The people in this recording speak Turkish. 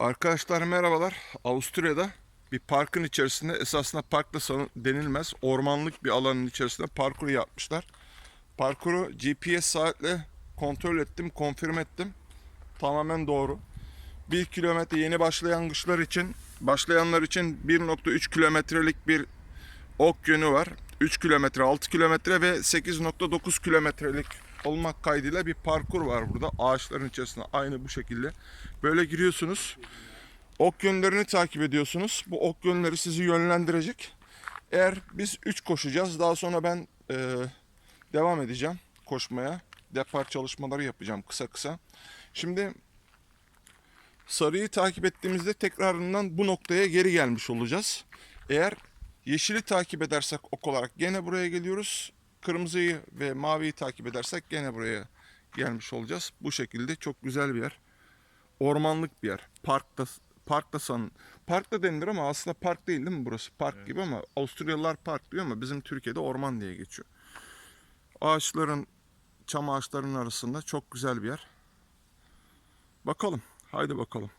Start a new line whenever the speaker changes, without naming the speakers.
Arkadaşlar merhabalar. Avusturya'da bir parkın içerisinde esasında park da sanı- denilmez. Ormanlık bir alanın içerisinde parkuru yapmışlar. Parkuru GPS saatle kontrol ettim, konfirm ettim. Tamamen doğru. 1 kilometre yeni başlayanlar için, başlayanlar için 1.3 kilometrelik bir ok yönü var. 3 kilometre, 6 kilometre ve 8.9 kilometrelik olmak kaydıyla bir parkur var burada. Ağaçların içerisinde aynı bu şekilde. Böyle giriyorsunuz. Ok yönlerini takip ediyorsunuz. Bu ok yönleri sizi yönlendirecek. Eğer biz 3 koşacağız. Daha sonra ben e, devam edeceğim koşmaya. Depar çalışmaları yapacağım kısa kısa. Şimdi sarıyı takip ettiğimizde tekrarından bu noktaya geri gelmiş olacağız. Eğer yeşili takip edersek ok olarak gene buraya geliyoruz. Kırmızıyı ve maviyi takip edersek gene buraya gelmiş olacağız. Bu şekilde çok güzel bir yer. Ormanlık bir yer. Parkta parkta san park da denilir ama aslında park değil değil mi burası? Park gibi ama Avusturyalılar park diyor ama bizim Türkiye'de orman diye geçiyor. Ağaçların çam ağaçlarının arasında çok güzel bir yer. Bakalım. Haydi bakalım.